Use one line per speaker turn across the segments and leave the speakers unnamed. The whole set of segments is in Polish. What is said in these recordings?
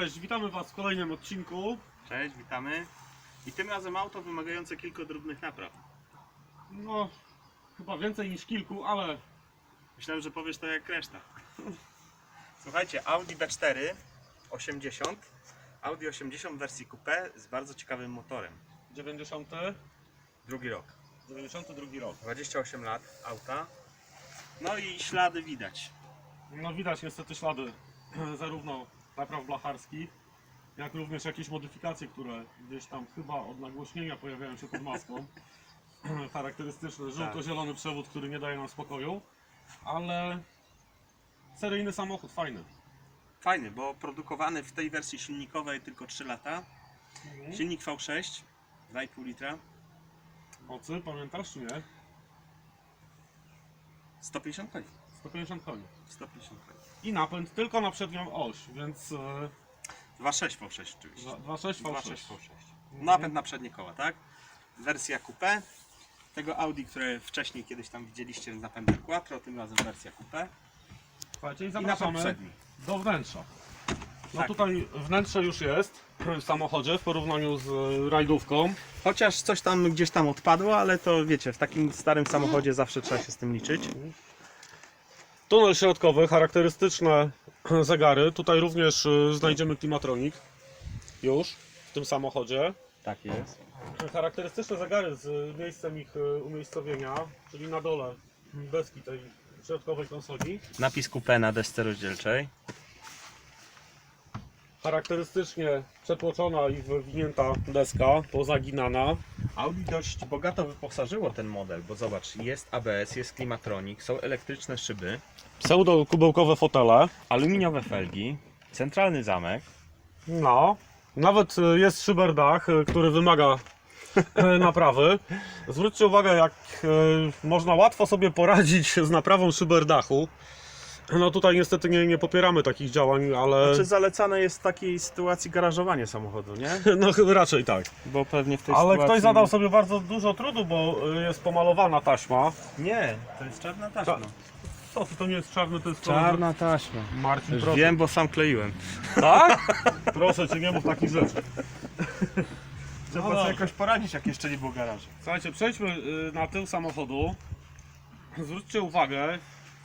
Cześć, witamy Was w kolejnym odcinku.
Cześć, witamy. I tym razem auto wymagające kilku drobnych napraw.
No, chyba więcej niż kilku, ale
Myślałem, że powiesz to jak reszta. Słuchajcie, Audi B4 80, Audi 80 w wersji coupé z bardzo ciekawym motorem.
90,
Drugi rok.
92 rok.
28 lat auta. No i ślady widać.
No widać niestety ślady zarówno napraw blacharskich, jak również jakieś modyfikacje, które gdzieś tam chyba od nagłośnienia pojawiają się pod maską. Charakterystyczny żółto-zielony przewód, który nie daje nam spokoju, ale seryjny samochód, fajny.
Fajny, bo produkowany w tej wersji silnikowej tylko 3 lata. Silnik V6, 2,5 litra,
Mocy, pamiętasz czy nie?
150 koni.
150 koni.
150 koni.
I napęd tylko na przednią oś, więc e,
2,6 V6 oczywiście.
2.6
2,6
V6.
V6. Napęd na przednie koła, tak? Wersja coupé. Tego Audi, które wcześniej kiedyś tam widzieliście z napędem Quattro, tym razem wersja coupé.
Słuchajcie, i
I
zapraszamy
przedni.
do wnętrza. No
Tak.
tutaj wnętrze już jest w samochodzie w porównaniu z e, rajdówką.
Chociaż coś tam gdzieś tam odpadło, ale to wiecie, w takim starym samochodzie zawsze trzeba się z tym liczyć.
Tunel środkowy, charakterystyczne zegary. Tutaj również e, znajdziemy klimatronik. Już w tym samochodzie.
Tak jest.
Charakterystyczne zegary z miejscem ich e, umiejscowienia, czyli na dole deski tej środkowej konsoli.
Napis coupé na desce rozdzielczej.
Charakterystycznie przetłoczona i wywinięta deska, pozaginana.
Audi dość bogato wyposażyło ten model, bo zobacz, jest ABS, jest klimatronik, są elektryczne szyby,
Pseudo-kubełkowe fotele.
aluminiowe felgi, centralny zamek.
No, nawet e, jest szyberdach, e, który wymaga e, naprawy. Zwróćcie uwagę, jak można łatwo sobie poradzić z naprawą szyberdachu. No tutaj niestety nie, nie popieramy takich działań, ale
Czy zalecane jest w takiej sytuacji garażowanie samochodu, nie?
no chyba raczej tak.
Bo pewnie w tej
Ale
sytuacji...
ktoś zadał sobie bardzo dużo trudu, bo e, jest pomalowana taśma.
Nie, to jest czarna taśma.
Co, to nie jest czarny, to jest
Czarna taśma.
Marcin,
Już
proszę.
wiem, bo sam kleiłem.
Tak? Proszę cię, nie mów takich rzeczy.
Trzeba
No
sobie jakoś poradzić, jak jeszcze nie było garażu.
Słuchajcie, przejdźmy y, na tył samochodu. Zwróćcie uwagę,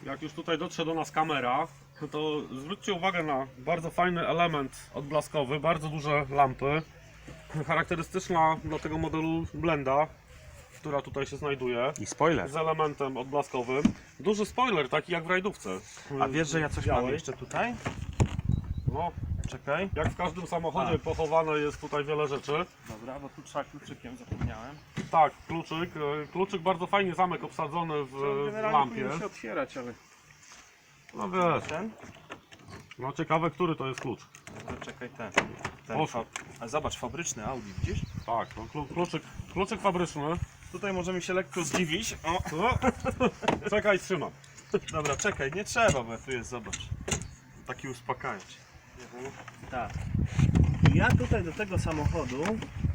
jak już tutaj dotrze do nas kamera, to zwróćcie uwagę na bardzo fajny element odblaskowy, bardzo duże lampy. Charakterystyczna dla tego modelu blenda, która tutaj się znajduje,
I spoiler.
z elementem odblaskowym. Duży spoiler, taki jak w rajdówce.
A wiesz, że ja coś mam
Białej.
jeszcze tutaj?
No,
Czekaj.
jak w każdym samochodzie
A.
pochowane jest tutaj wiele rzeczy.
Dobra, bo tu trzeba kluczykiem, zapomniałem.
Tak, kluczyk. y, Kluczyk bardzo fajnie, zamek obsadzony w, w lampie.
powinien się otwierać, ale...
No wiesz,
Ten?
no ciekawe, który to jest klucz.
No czekaj, ten. ten fa- A zobacz, fabryczny Audi, widzisz?
Tak, no, klu- kluczyk, kluczyk fabryczny.
Tutaj możemy się lekko zdziwić. O.
Czekaj, trzymam.
dobra, czekaj, nie trzeba, bo tu jest, zobacz. Taki uspokajacz. Tak. Ja tutaj do tego samochodu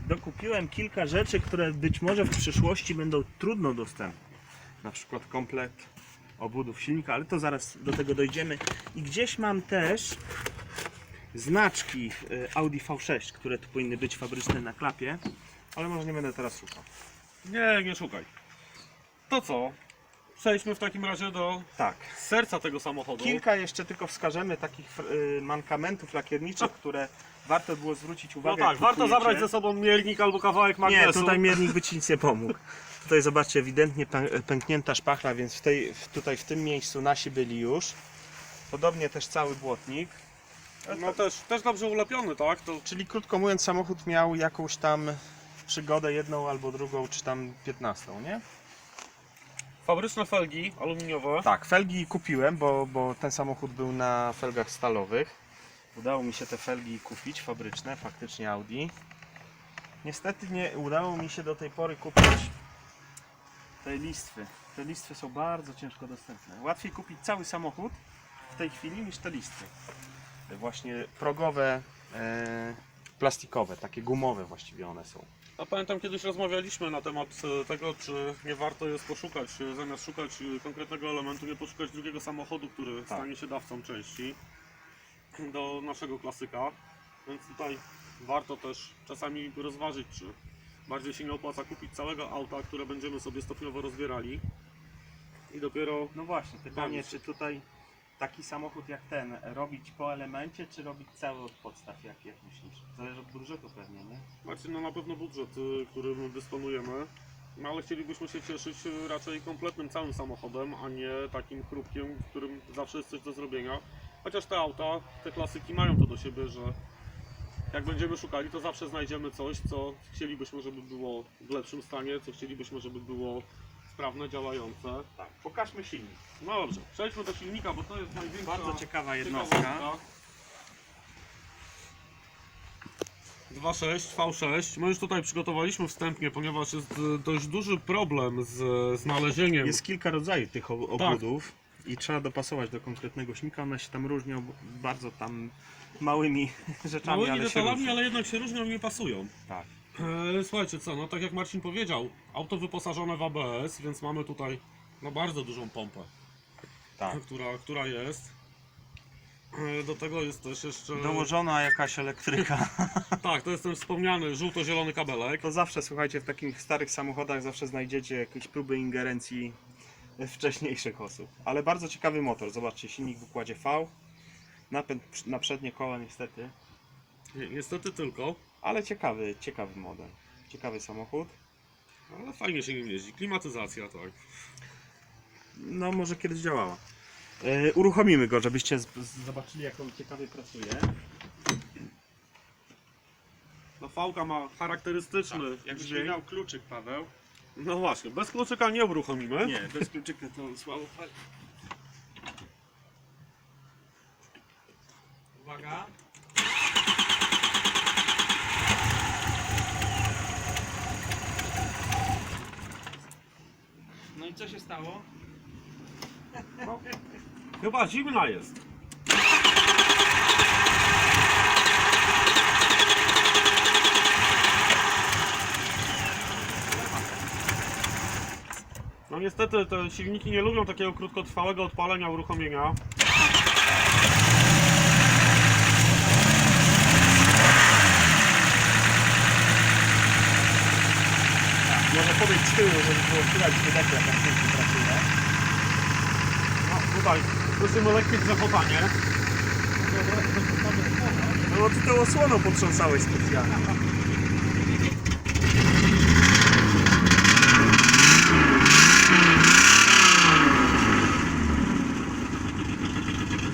dokupiłem kilka rzeczy, które być może w przyszłości będą trudno dostępne. Na przykład komplet obudów silnika, ale to zaraz do tego dojdziemy. I gdzieś mam też znaczki y, Audi V6, które tu powinny być fabryczne na klapie, ale może nie będę teraz szukał.
Nie, nie szukaj. To co? Przejdźmy w takim razie do
Tak.
serca tego samochodu.
Kilka jeszcze tylko wskażemy takich y, mankamentów lakierniczych, które warto było zwrócić
No
uwagę.
tak,
jak
warto
kupujecie.
zabrać ze sobą miernik albo kawałek
Nie,
magnesu.
tutaj miernik by ci nic nie pomógł. Tutaj zobaczcie, ewidentnie pę- pęknięta szpachla, więc w tej, w, tutaj w tym miejscu nasi byli już. Podobnie też cały błotnik.
No też, też dobrze ulepiony, tak? To
Czyli krótko mówiąc, samochód miał jakąś tam przygodę jedną albo drugą, czy tam piętnastą, nie?
Fabryczne felgi aluminiowe.
Tak, felgi kupiłem, bo, bo ten samochód był na felgach stalowych. Udało mi się te felgi kupić, fabryczne, faktycznie Audi. Niestety nie udało mi się do tej pory kupić tej listwy. Te listwy są bardzo ciężko dostępne. Łatwiej kupić cały samochód w tej chwili niż te listwy. Właśnie progowe, e, plastikowe, takie gumowe właściwie one są.
A pamiętam kiedyś rozmawialiśmy na temat e, tego, czy nie warto jest poszukać, e, zamiast szukać e, konkretnego elementu, nie poszukać drugiego samochodu, który
Tak.
stanie się dawcą części do naszego klasyka. Więc tutaj warto też czasami rozważyć, czy bardziej się nie opłaca kupić całego auta, które będziemy sobie stopniowo rozbierali. I dopiero
No właśnie, pytanie, czy tutaj taki samochód jak ten robić po elemencie, czy robić cały od podstaw, jak, jak myślisz? Zależy od budżetu pewnie, nie?
macie no na pewno budżet, y, którym dysponujemy. No ale chcielibyśmy się cieszyć raczej kompletnym całym samochodem, a nie takim chrupkiem, w którym zawsze jest coś do zrobienia. Chociaż te auta, te klasyki mają to do siebie, że jak będziemy szukali, to zawsze znajdziemy coś, co chcielibyśmy, żeby było w lepszym stanie, co chcielibyśmy, żeby było sprawne, działające.
Tak. Pokażmy silnik.
No dobrze, przejdźmy do silnika, bo to jest największa
Bardzo ciekawa
ciekawostka.
jednostka.
2.6, V6. My już tutaj przygotowaliśmy wstępnie, ponieważ jest e, dość duży problem z znalezieniem.
Jest kilka rodzajów tych ob- obwodów i trzeba dopasować do konkretnego silnika. One się tam różnią bardzo tam małymi rzeczami,
małymi
ale się
detalami,
różnią.
ale jednak się różnią i nie pasują.
Tak.
E, słuchajcie co, no tak jak Marcin powiedział, auto wyposażone w ABS, więc mamy tutaj no, bardzo dużą pompę,
tak.
która, która jest. E, Do tego jest też jeszcze.
Dołożona jakaś elektryka.
Tak, to jest ten wspomniany żółto-zielony kabelek.
To zawsze, słuchajcie, w takich starych samochodach zawsze znajdziecie jakieś próby ingerencji wcześniejszych osób. Ale bardzo ciekawy motor. Zobaczcie, silnik w układzie V. Napęd przy- na przednie koła niestety.
Ni- Niestety tylko,
Ale ciekawy, ciekawy model. Ciekawy samochód.
ale fajnie się nim jeździ. Klimatyzacja, tak.
No może kiedyś działała. E, uruchomimy go, żebyście z, z, zobaczyli jak on ciekawie pracuje.
No fałka ma charakterystyczny
Jakbyś
dźwięk.
miał kluczyk, Paweł.
No właśnie, bez kluczyka nie uruchomimy.
Nie, bez kluczyka to słabo. Uwaga. Co się stało?
Chyba zimna jest. No niestety te silniki nie lubią takiego krótkotrwałego odpalenia uruchomienia.
Powiedz z tyłu, żeby było słychać wydechu, jak pięknie pracuje.
No tutaj słyszymy lekkie grzechotanie.
No bo ty tą osłoną potrząsałeś specjalnie.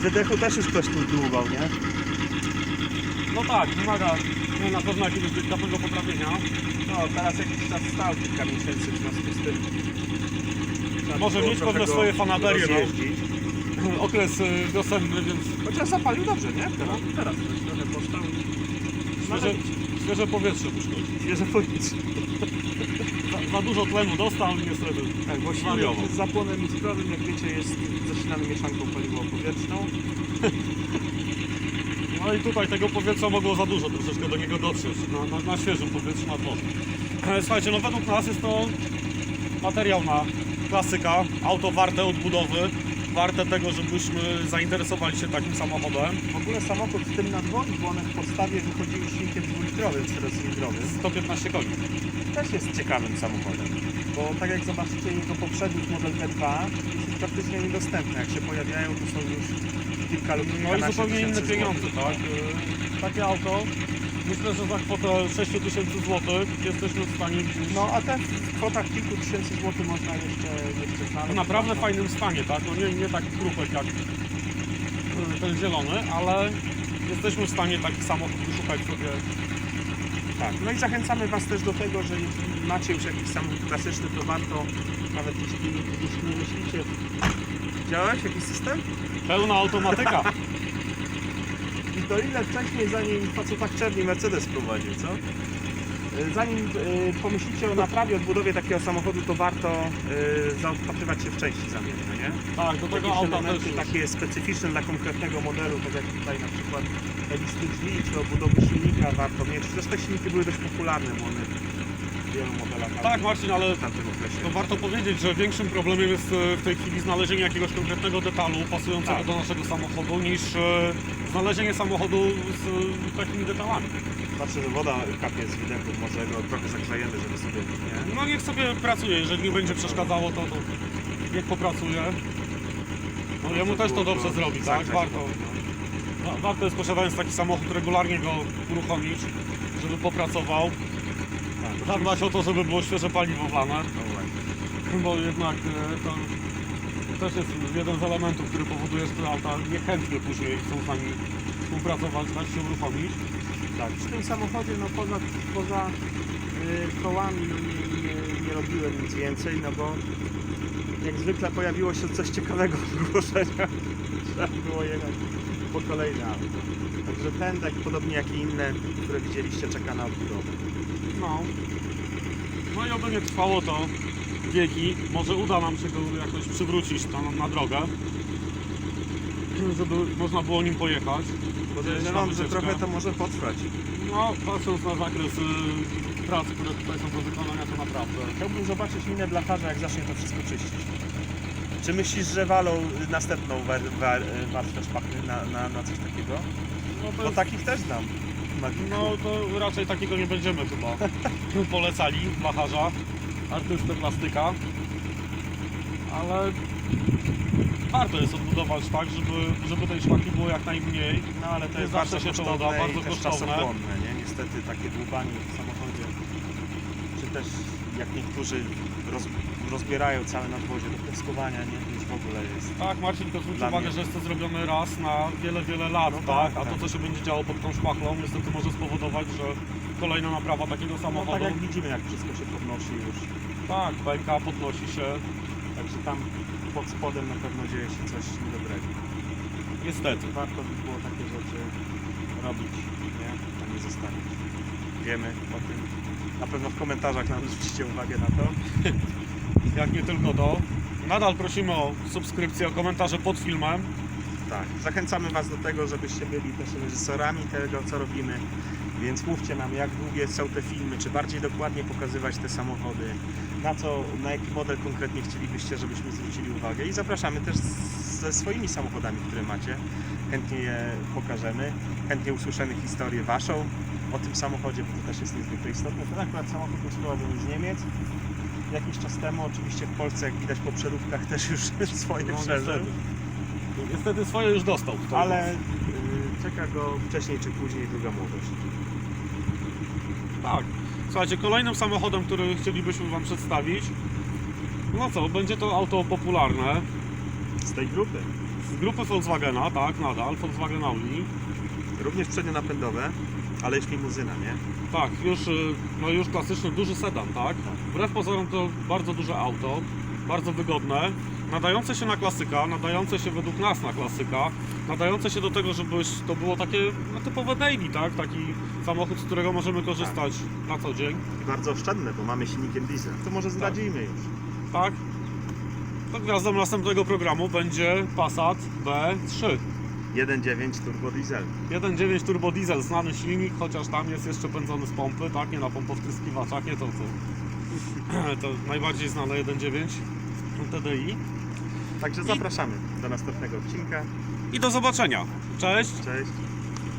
Wydechu też już ktoś tu dłubał, nie?
No tak, wymaga no, na pewno jakiegoś delikatnego potrafienia.
No, teraz jakiś czas stał, kilka miesięcy w związku z tym. Trzeba
Może
było
mieć
trochę
pewne
go
swoje fanaberie, no.
rozjeździć.
Okres y, wiosenny, więc
Chociaż zapalił dobrze, nie? Teraz, teraz też trochę postał.
świeże, świeże powietrze uszkodzi.
Świeże powietrze.
Za, za dużo tlenu dostał i niestety
Tak, bo silnik z zapłonem iskrowym, jak wiecie, jest zasilany mieszanką paliwo-powietrzną.
No i tutaj tego powietrza mogło za dużo troszeczkę do niego dotrzeć, na, na, na świeżym powietrzu nad wodą. E, Słuchajcie, no według nas jest to materiał na klasyka, auto warte odbudowy, warte tego, żebyśmy zainteresowali się takim samochodem.
W ogóle samochód z tym nadwozem, bo one w podstawie wychodziły silnikiem dwulitrowym, czterocylindrowym.
115 koni.
Też jest ciekawym samochodem. Bo tak jak zobaczycie, jego poprzednik model T2 jest praktycznie niedostępny. Jak się pojawiają, to są już kilka lub
No i
kilkanaście
zupełnie inne
tysięcy
pieniądze,
złotych.
tak? E, Takie auto, myślę, że za kwotę 6000 zł jesteśmy w stanie wziąć
No a te w kwotach kilku tysięcy złotych można jeszcze, jeszcze znaleźć.
w naprawdę fajnym stanie, tak? No nie, nie taki krupek jak y, ten zielony, ale jesteśmy w stanie taki samochód wyszukać sobie.
Tak. No i zachęcamy Was też do tego, że jeśli macie już jakiś samochód klasyczny, to warto, nawet jeśli, jeśli nie myślicie... Widziałeś jakiś system?
Pełna automatyka.
I to ile wcześniej, zanim facet czerni Mercedes prowadził, co? Y, Zanim y, pomyślicie o naprawie, odbudowie takiego samochodu, to warto y, zaopatrywać się w części zamienne, nie?
Tak, do tego
Jakieś
auta
elementy
też.
takie specyficzne dla konkretnego modelu, tak jak tutaj na przykład listy drzwi, czy obudowy silnika warto mieć. Zresztą te silniki były dość popularne, bo one wielu modelach.
Tak Marcin, ale
w tamtym okresie.
to warto powiedzieć, że większym problemem jest e, w tej chwili znalezienie jakiegoś konkretnego detalu pasującego
Tak.
do naszego samochodu niż e, znalezienie samochodu z e, takimi detalami.
Patrzę, że woda kapie z widętów, może go trochę zaklejemy, żeby sobie nie...
No niech sobie pracuje, jeżeli nie będzie przeszkadzało, to, to niech popracuje. No jemu też to dobrze zrobi, tak?
Zagrzać
Warto.
wodę, no.
No, warto jest posiadając taki samochód regularnie go uruchomić, żeby popracował. Zadbać o to, żeby było świeże paliwo
właśnie.
bo jednak e, to też jest jeden z elementów, który powoduje, że te auta niechętnie później chcą z nami współpracować, dać się uruchomić.
Tak, przy tym samochodzie, no poza, poza y, kołami, no nie, nie, nie robiłem nic więcej, no bo jak zwykle pojawiło się coś ciekawego w ogłoszeniach. Trzeba było jechać po kolejne auto. Także ten, tak podobnie jak i inne, które widzieliście, czeka na odbudowę.
No. No i oby nie trwało to wieki. Może uda nam się go jakoś przywrócić tam na drogę. Żeby można było nim pojechać.
Podejrzewam, że trochę to może potrwać.
No, patrząc na zakres y, prac, które tutaj są do wykonania, to naprawdę.
Chciałbym zobaczyć minę blacharza, jak zacznie to wszystko czyścić. Czy myślisz, że walą następną war, war, warstwę szpachny na, na, na coś takiego?
No to,
Bo
jest,
takich też znam.
No to raczej takiego nie będziemy chyba polecali blacharza, artystę plastyka. Ale warto jest odbudować tak, żeby, żeby tej szpaki było jak najmniej.
No ale to jest bardzo
się to uda, bardzo kosztowne.
czasochłonne, nie? Niestety takie dłubanie w samochodzie, czy też jak niektórzy roz, rozbierają całe nadwozie do piaskowania, nie? To już w ogóle jest.
Tak, Marcin, tylko zwróć
Dla
uwagę,
mnie.
że jest to zrobione raz na wiele, wiele lat,
No
tak?
tak,
A to,
tak.
co się będzie działo pod tą szpachlą, niestety może spowodować, że kolejna naprawa takiego
No
samochodu,
tak jak widzimy, jak wszystko się podnosi już.
tak, pęka, podnosi się.
Także tam pod spodem na pewno dzieje się coś niedobrego.
Niestety.
Warto by było takie rzeczy robić, nie? A nie zostawić. Wiemy o tym. Na pewno w komentarzach nam zwrócicie uwagę na to.
Jak nie tylko to. Nadal prosimy o subskrypcję, o komentarze pod filmem.
Tak, zachęcamy Was do tego, żebyście byli też reżyserami tego, co robimy. Więc mówcie nam, jak długie są te filmy, czy bardziej dokładnie pokazywać te samochody, na co, na jaki model konkretnie chcielibyście, żebyśmy zwrócili uwagę. I zapraszamy też ze swoimi samochodami, które macie. Chętnie je pokażemy, chętnie usłyszymy historię Waszą o tym samochodzie, bo to też jest niezwykle istotne. Ten akurat samochód był z Niemiec. Jakiś czas temu, oczywiście w Polsce, jak widać po przeróbkach, też już swoje
No,
przeżył.
niestety. Niestety swoje już dostał.
Ale y, czeka go wcześniej czy później druga młodość.
Tak. Słuchajcie, kolejnym samochodem, który chcielibyśmy Wam przedstawić, no co, będzie to auto popularne
Z tej grupy.
z grupy Volkswagena, tak, nadal, Volkswagen Audi.
Również przednionapędowe, ale już limuzyna, nie?
Tak, już, y, no już klasyczny duży sedan, tak? Wbrew pozorom to bardzo duże auto, bardzo wygodne, nadające się na klasyka, nadające się według nas na klasyka, nadające się do tego, żeby to było takie no, typowe daily, tak? Taki samochód, z którego możemy korzystać na co dzień,
I bardzo oszczędne, bo mamy silnikiem diesel. To może zdradzimy już.
tak? To gwiazdą następnego programu będzie Passat B3.
1.9 turbo diesel.
1.9 turbo diesel, znany silnik, chociaż tam jest jeszcze pędzony z pompy, tak? Nie na pompowtryskiwaczach, nie to co. To najbardziej znane 1.9 TDI.
Także zapraszamy do następnego odcinka.
I do zobaczenia. Cześć!
Cześć.